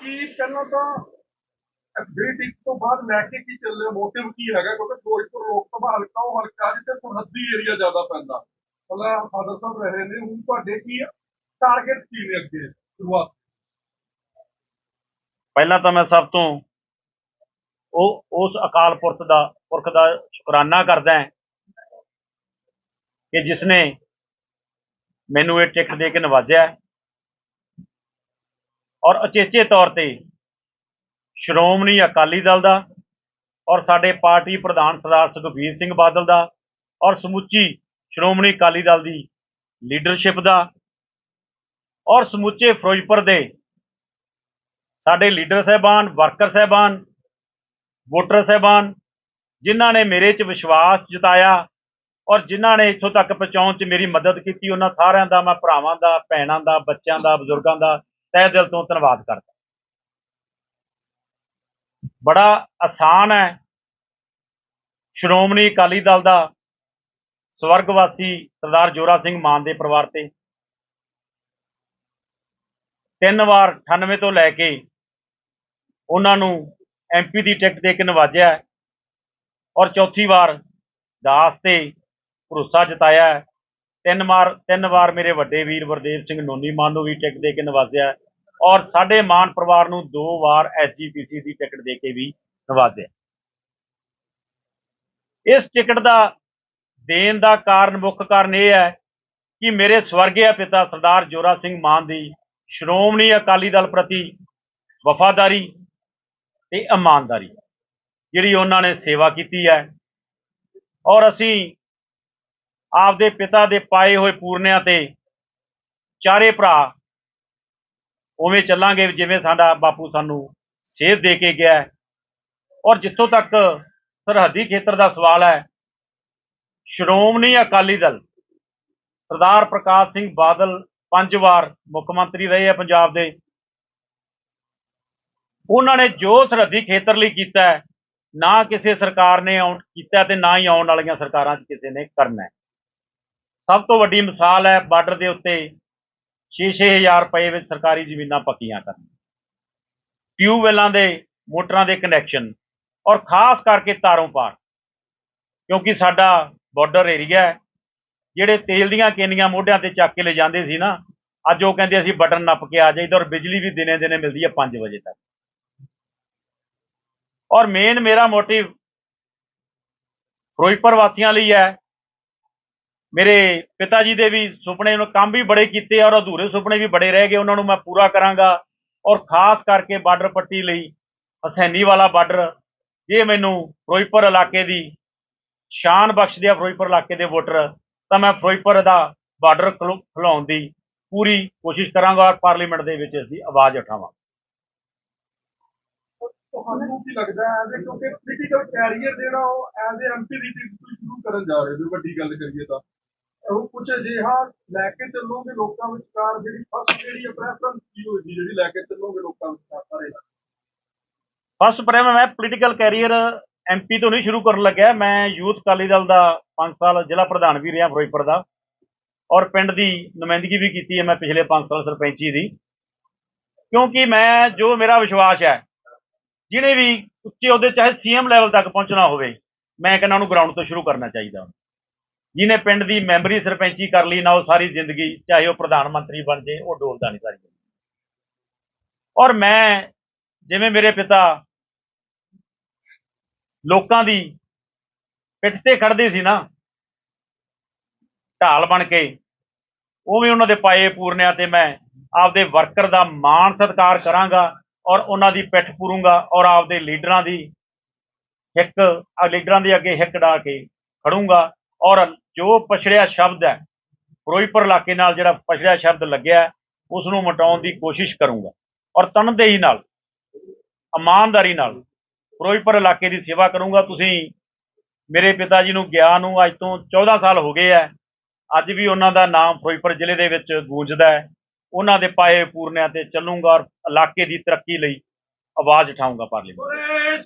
ਕਿ ਪਹਿਲਾਂ ਤਾਂ? ਜਿਹੜੀ ਟਿਕ ਤੋਂ ਬਾਅਦ ਲੈ ਕੇ ਕੀ ਚੱਲੇ? ਮੋਟਿਵ ਕੀ ਹੈਗਾ? ਕਿਉਂਕਿ ਫਿਰੋਜ਼ਪੁਰ ਲੋਕ ਹਲਕਾ, ਉਹ ਹਲਕਾ ਜਿੱਥੇ ਸਰਹੱਦੀ ਏਰੀਆ ਜ਼ਿਆਦਾ ਪੈਂਦਾ। ਪਹਿਲਾਂ ਫਾਦਰ ਸਾਹਿਬ ਰਹੇ ਨੇ, ਹੁਣ ਤੁਹਾਡੇ ਕੀ ਟਾਰਗੇਟ ਕੀ ਨੇ ਅੱਗੇ? ਸ਼ੁਰੂਆਤ। ਪਹਿਲਾਂ ਤਾਂ ਮੈਂ ਸਭ ਤੋਂ ਉਹ, ਉਸ ਅਕਾਲ ਪੁਰਖ ਦਾ ਪੁਰਖ ਦਾ ਸ਼ੁਕਰਾਨਾ ਕਰਦਾ ਕਿ ਜਿਸ ਨੇ ਮੈਨੂੰ ਇਹ ਟਿਕਟ ਦੇ ਕੇ ਨਵਾਜਿਆ ਔਰ ਅਚੇਚੇ ਤੌਰ ਤੇ ਸ਼੍ਰੋਮਣੀ ਅਕਾਲੀ ਦਲ ਦਾ ਔਰ ਸਾਡੇ ਪਾਰਟੀ ਪ੍ਰਧਾਨ ਸਰਦਾਰ ਸੁਖਬੀਰ ਸਿੰਘ ਬਾਦਲ ਦਾ ਔਰ ਸਮੁੱਚੀ ਸ਼੍ਰੋਮਣੀ ਅਕਾਲੀ ਦਲ ਦੀ ਲੀਡਰਸ਼ਿਪ ਦਾ ਔਰ ਸਮੁੱਚੇ ਫਿਰੋਜ਼ਪੁਰ ਦੇ ਸਾਡੇ ਲੀਡਰ ਸਹਿਬਾਨ, ਵਰਕਰ ਸਹਿਬਾਨ, ਵੋਟਰ ਸਹਿਬਾਨ, ਜਿਨ੍ਹਾਂ ਨੇ ਮੇਰੇ 'ਚ ਵਿਸ਼ਵਾਸ ਜਤਾਇਆ ਔਰ ਜਿਨ੍ਹਾਂ ਨੇ ਇੱਥੋਂ ਤੱਕ ਪਹੁੰਚਾਉਣ 'ਚ ਮੇਰੀ ਮਦਦ ਕੀਤੀ, ਉਹਨਾਂ ਸਾਰਿਆਂ ਦਾ, ਮੈਂ ਭਰਾਵਾਂ ਦਾ, ਭੈਣਾਂ ਦਾ, ਬੱਚਿਆਂ ਦਾ, ਬਜ਼ੁਰਗਾਂ ਦਾ ਤਹਿ ਦਿਲ ਤੋਂ ਧੰਨਵਾਦ ਕਰਦਾ। ਬੜਾ ਆਸਾਨ ਹੈ। ਸ਼੍ਰੋਮਣੀ ਅਕਾਲੀ ਦਲ ਦਾ ਸਵਰਗਵਾਸੀ ਸਰਦਾਰ ਜੋਰਾ ਸਿੰਘ ਮਾਨ ਦੇ ਪਰਿਵਾਰ ਤੇ ਤਿੰਨ ਵਾਰ 98 ਤੋਂ ਲੈ ਕੇ ਉਹਨਾਂ ਨੂੰ ਐਮਪੀ ਦੀ ਟਿਕਟ ਦੇ ਕੇ ਨਵਾਜਿਆ ਔਰ ਚੌਥੀ ਵਾਰ ਦਾਸ ਤੇ ਭਰੋਸਾ ਜਤਾਇਆ ਹੈ। ਤਿੰਨ ਵਾਰ ਤਿੰਨ ਵਾਰ ਮੇਰੇ ਵੱਡੇ ਵੀਰ ਵਰਦੇਵ ਸਿੰਘ ਨੋਨੀ ਮਾਨ ਨੂੰ ਵੀ ਟਿਕਟ ਦੇ ਕੇ ਨਵਾਜਿਆ ਔਰ ਸਾਡੇ ਮਾਨ ਪਰਿਵਾਰ ਨੂੰ ਦੋ ਵਾਰ ਐਸਜੀਪੀਸੀ ਦੀ ਟਿਕਟ ਦੇ ਕੇ ਵੀ ਨਵਾਜਿਆ। ਇਸ ਟਿਕਟ ਦਾ ਦੇਣ ਦਾ ਕਾਰਨ ਮੁੱਖ ਕਾਰਨ ਇਹ ਹੈ ਕਿ ਮੇਰੇ ਸਵਰਗਿਆ ਪਿਤਾ ਸਰਦਾਰ ਜੋਰਾ ਸਿੰਘ ਮਾਨ ਦੀ ਸ਼੍ਰੋਮਣੀ ਅਕਾਲੀ ਦਲ ਪ੍ਰਤੀ ਵਫਾਦਾਰੀ ਤੇ ਇਮਾਨਦਾਰੀ, ਜਿਹੜੀ ਉਹਨਾਂ ਨੇ ਸੇਵਾ ਕੀਤੀ ਹੈ। ਔਰ ਅਸੀਂ ਆਪਦੇ ਪਿਤਾ ਦੇ ਪਾਏ ਹੋਏ ਪੂਰਨਿਆਂ ਤੇ ਚਾਰੇ ਭਰਾ ਉਵੇਂ ਚੱਲਾਂਗੇ ਜਿਵੇਂ ਸਾਡਾ ਬਾਪੂ ਸਾਨੂੰ ਸੇਧ ਦੇ ਕੇ ਗਿਆ ਔਰ ਜਿੱਥੋਂ ਤੱਕ ਸਰਹੱਦੀ ਖੇਤਰ ਦਾ ਸਵਾਲ ਹੈ, ਸ਼੍ਰੋਮਣੀ ਅਕਾਲੀ ਦਲ ਸਰਦਾਰ ਪ੍ਰਕਾਸ਼ ਸਿੰਘ ਬਾਦਲ ਪੰਜ ਵਾਰ ਮੁੱਖ ਮੰਤਰੀ ਰਹੇ ਆ ਪੰਜਾਬ ਦੇ। ਉਹਨਾਂ ਨੇ ਜੋ ਸਰਹੱਦੀ ਖੇਤਰ ਲਈ ਕੀਤਾ ਨਾ ਕਿਸੇ ਸਰਕਾਰ ਨੇ ਆਉਣ ਕੀਤਾ ਤੇ ਨਾ ਹੀ ਆਉਣ ਵਾਲੀਆਂ ਸਰਕਾਰਾਂ 'ਚ ਕਿਸੇ ਨੇ ਕਰਨਾ ਸਭ ਤੋਂ ਵੱਡੀ ਮਿਸਾਲ ਹੈ ਬਾਰਡਰ ਦੇ ਉੱਤੇ 6-6000 ਰੁਪਏ ਵਿੱਚ ਸਰਕਾਰੀ ਜ਼ਮੀਨਾਂ ਪੱਕੀਆਂ ਕਰਨ ਟਿਊਬਵੈੱਲਾਂ ਦੇ, ਮੋਟਰਾਂ ਦੇ ਕਨੈਕਸ਼ਨ ਔਰ ਖਾਸ ਕਰਕੇ ਤਾਰੋਂ ਪਾਰ। ਕਿਉਂਕਿ ਸਾਡਾ ਬਾਰਡਰ ਏਰੀਆ ਹੈ, ਜਿਹੜੇ ਤੇਲ ਦੀਆਂ ਕੇਨੀਆਂ ਮੋਢਿਆਂ ਤੇ ਚੱਕ ਕੇ ਲੈ ਜਾਂਦੇ ਸੀ ਨਾ, ਅੱਜ ਉਹ ਕਹਿੰਦੇ ਅਸੀਂ ਬਟਨ ਨੱਪ ਕੇ ਆ ਜਾਈਦਾ ਔਰ ਬਿਜਲੀ ਵੀ ਦਿਨੇ ਦਿਨੇ ਮਿਲਦੀ ਹੈ 5 ਵਜੇ ਤੱਕ। ਔਰ ਮੇਨ ਮੇਰਾ ਮੋਟਿਵ ਫਿਰੋਜ਼ਪੁਰ ਵਾਸੀਆਂ ਲਈ ਹੈ ਮੇਰੇ ਪਿਤਾ ਜੀ ਦੇ ਵੀ ਸੁਪਨੇ ਨੂੰ ਕੰਮ ਵੀ ਬੜੇ ਕੀਤੇ ਔਰ ਅਧੂਰੇ ਸੁਪਨੇ ਵੀ ਬੜੇ ਰਹਿ ਗਏ, ਉਹਨਾਂ ਨੂੰ ਮੈਂ ਪੂਰਾ ਕਰਾਂਗਾ। ਔਰ ਖਾਸ ਕਰਕੇ ਬਾਰਡਰ ਪੱਟੀ ਲਈ ਹਸੈਨੀ ਵਾਲਾ ਬਾਰਡਰ, ਇਹ ਮੈਨੂੰ ਫਿਰੋਜ਼ਪੁਰ ਇਲਾਕੇ ਦੀ ਸ਼ਾਨ ਬਖਸ਼ਦੇ ਆ, ਫਿਰੋਜ਼ਪੁਰ ਇਲਾਕੇ ਦੇ ਵੋਟਰ। ਤਾਂ ਮੈਂ ਫਿਰੋਜ਼ਪੁਰ ਦਾ ਬਾਰਡਰ ਖੁਲਾਉਣ ਦੀ ਪੂਰੀ ਕੋਸ਼ਿਸ਼ ਕਰਾਂਗਾ ਔਰ ਪਾਰਲੀਮੈਂਟ ਦੇ ਵਿੱਚ ਇਸ ਦੀ ਆਵਾਜ਼ ਉਠਾਵਾਂ ਤੁਹਾਨੂੰ ਕੀ ਲੱਗਦਾ ਹੈ ਕਿ ਕਿਉਂਕਿ ਪੋਲੀਟੀਕਲ ਕੈਰੀਅਰ ਜਿਹੜਾ ਉਹ ਐਜ਼ ਏ ਐਮਪੀ ਦੀ ਟਿਕਟ ਸ਼ੁਰੂ ਕਰਨ ਜਾ ਰਹੇ ਹੋ ਵੱਡੀ ਗੱਲ ਕਰੀਏ ਤਾਂ। ਕੁਝ ਅਜਿਹਾ ਲੈ ਕੇ ਚੱਲੋਗੇ ਲੋਕਾਂ ਵਿਚਕਾਰ ਜਿਹੜੀ ਫਸਟ ਜਿਹੜੀ ਹੈ ਪ੍ਰੈਫਰੈਂਸ ਕੀ ਹੋਏਗੀ, ਜਿਹੜੀ ਲੈ ਕੇ ਚੱਲੋਗੇ ਲੋਕਾਂ ਵਿਚਕਾਰ ਸਾਰੇ? ਫਸਟ ਪ੍ਰਾਈਮ ਮੈਂ ਪੋਲੀਟੀਕਲ ਕੈਰੀਅਰ ਐਮਪੀ ਤੋਂ ਨਹੀਂ ਸ਼ੁਰੂ ਕਰਨ ਲੱਗਿਆ। ਮੈਂ ਯੂਥ ਅਕਾਲੀ ਦਲ ਦਾ 5 ਸਾਲ ਜ਼ਿਲ੍ਹਾ ਪ੍ਰਧਾਨ ਵੀ ਰਿਹਾ, ਫਿਰੋਜ਼ਪੁਰ ਦਾ। ਔਰ ਪਿੰਡ ਦੀ ਨੁਮਾਇੰਦਗੀ ਵੀ ਕੀਤੀ ਹੈ ਮੈਂ ਪਿਛਲੇ 5 ਸਾਲ ਸਰਪੰਚੀ ਦੀ। ਕਿਉਂਕਿ ਮੈਂ, ਜੋ ਮੇਰਾ ਵਿਸ਼ਵਾਸ ਹੈ, ਜਿਹਨੇ ਵੀ ਉੱਚੇ ਉਹਦੇ ਚਾਹੇ ਸੀਐਮ ਲੈਵਲ ਤੱਕ ਪਹੁੰਚਣਾ ਹੋਵੇ, ਮੈਂ ਕਹਿੰਦਾ ਉਹਨੂੰ ਗਰਾਊਂਡ ਤੋਂ ਸ਼ੁਰੂ ਕਰਨਾ ਚਾਹੀਦਾ। ਜਿਹਨੇ ਪਿੰਡ ਦੀ ਮੈਂਬਰੀ ਸਰਪੰਚੀ ਕਰ ਲਈ, ਨਾ ਉਹ ਸਾਰੀ ਜ਼ਿੰਦਗੀ, ਚਾਹੇ ਉਹ ਪ੍ਰਧਾਨ ਮੰਤਰੀ ਬਣ ਜੇ, ਉਹ ਡੋਲਦਾ ਨਹੀਂ ਸਾਰੀ ਜ਼ਿੰਦਗੀ। ਔਰ ਮੈਂ, ਜਿਵੇਂ ਮੇਰੇ ਪਿਤਾ ਲੋਕਾਂ ਦੀ ਪਿੱਠ ਤੇ ਖੜਦੇ ਸੀ ਨਾ, ਢਾਲ ਬਣ ਕੇ, ਉਵੇਂ ਉਹਨਾਂ ਦੇ ਪਾਏ ਪੂਰਨਿਆਂ ਤੇ ਮੈਂ ਆਪਦੇ ਵਰਕਰ ਦਾ ਮਾਣ ਸਤਿਕਾਰ ਕਰਾਂਗਾ ਔਰ ਉਹਨਾਂ ਦੀ ਪਿੱਠ ਪੂਰੂੰਗਾ ਔਰ ਆਪਦੇ ਲੀਡਰਾਂ ਦੀ ਹਿੱਕ ਲੀਡਰਾਂ ਦੇ ਅੱਗੇ ਹਿੱਕ ਡਾ ਕੇ ਖੜੂੰਗਾ। ਔਰ ਜੋ ਪਛੜਿਆ ਸ਼ਬਦ ਹੈ ਫਿਰੋਜ਼ਪੁਰ ਇਲਾਕੇ ਨਾਲ ਜਿਹੜਾ ਪਛੜਿਆ ਸ਼ਬਦ ਲੱਗਿਆ ਹੈ, ਉਸ ਨੂੰ ਮਿਟਾਉਣ ਦੀ ਕੋਸ਼ਿਸ਼ ਕਰੂੰਗਾ। ਔਰ ਤਨਦੇਹੀ ਨਾਲ ਇਮਾਨਦਾਰੀ ਨਾਲ ਫਿਰੋਜ਼ਪੁਰ ਇਲਾਕੇ ਦੀ ਸੇਵਾ ਕਰੂੰਗਾ। ਤੁਸੀਂ ਮੇਰੇ ਪਿਤਾ ਜੀ ਨੂੰ ਗਿਆ ਨੂੰ ਅੱਜ ਤੋਂ 14 ਸਾਲ ਹੋ ਗਏ ਹੈ। ਅੱਜ ਵੀ ਉਹਨਾਂ ਦਾ ਨਾਮ ਫਿਰੋਜ਼ਪੁਰ ਜ਼ਿਲ੍ਹੇ ਦੇ ਵਿੱਚ ਗੂੰਜਦਾ ਹੈ। ਉਹਨਾਂ ਦੇ ਪਾਏ ਪੂਰਨਿਆਂ ਤੇ ਚੱਲੂਗਾ ਔਰ ਇਲਾਕੇ ਦੀ ਤਰੱਕੀ ਲਈ ਆਵਾਜ਼ ਉਠਾਊਂਗਾ ਪਾਰਲੀਮੈਂਟ